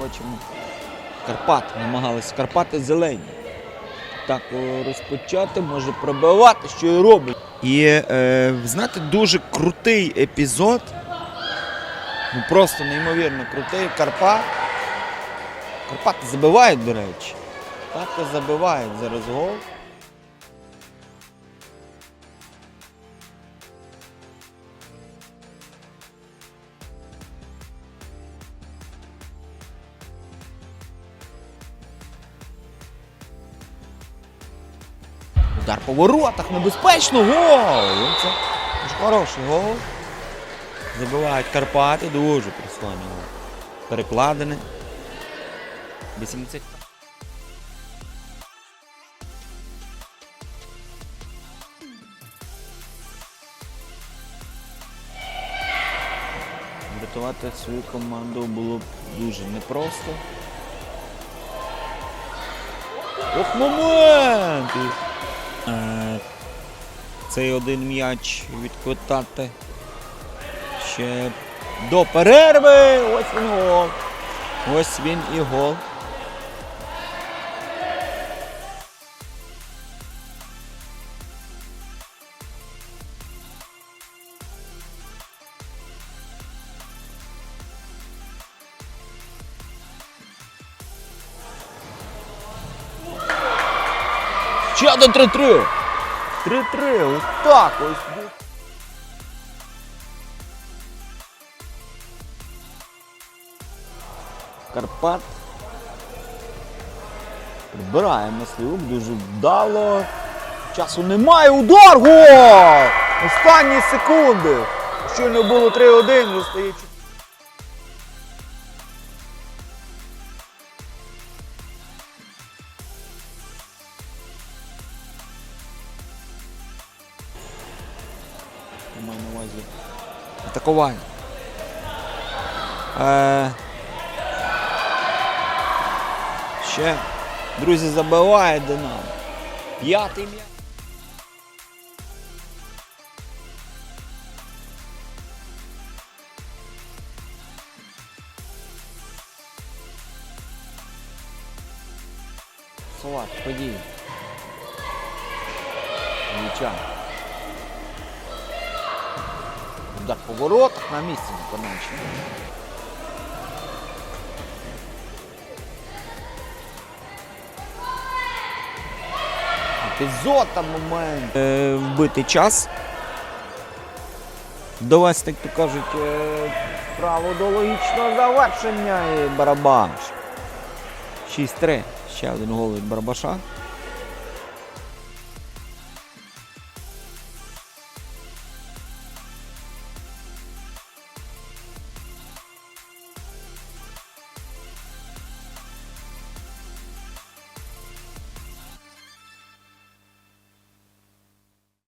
бачимо, Карпат намагалися. Карпати зелені. Так розпочати, може пробивати, що і робить. І е, знаєте, дуже крутий епізод. Ну просто неймовірно крутий. Карпат. Карпати забивають, до речі. Карпати забивають зараз гол. Удар по воротах, небезпечно, гол! Це дуже хороший гол. Забивають Карпати, дуже присланий гол. Перекладений. 80. Врятувати свою команду було б дуже непросто. Ох, момент! Е, Цей один м'яч відквитати ще до перерви. Ось він гол. Ось він і гол. Ще один 3-3. 3-3. Ось так ось. Карпат. Прибираємо на дуже вдало. Часу немає. Удар! Гол! Останні секунди. Щойно було 3-1, вже стає 4. Я маю на увазі. Атакування. Е, ще, друзі, забиває Динамо. П'ятий м'яч. Салат, подій. Нічого. Удар по воротах на місці виконавчий. Епізод там момент. Е, вбитий час. Довести, як то кажуть, е, право до логічного завершення і барабаш. 6-3. Ще один гол від Барабаша.